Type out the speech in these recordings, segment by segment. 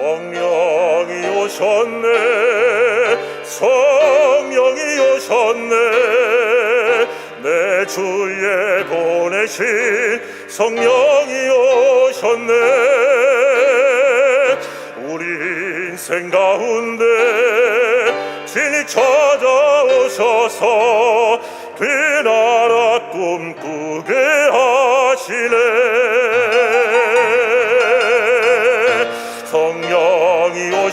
성령이 오셨네. 성령이 오셨네. 내 주에 보내신 성령이 오셨네. 우리 인생 가운데 진이 찾아오셔서 그 나라 꿈꾸게 하시네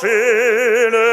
fine.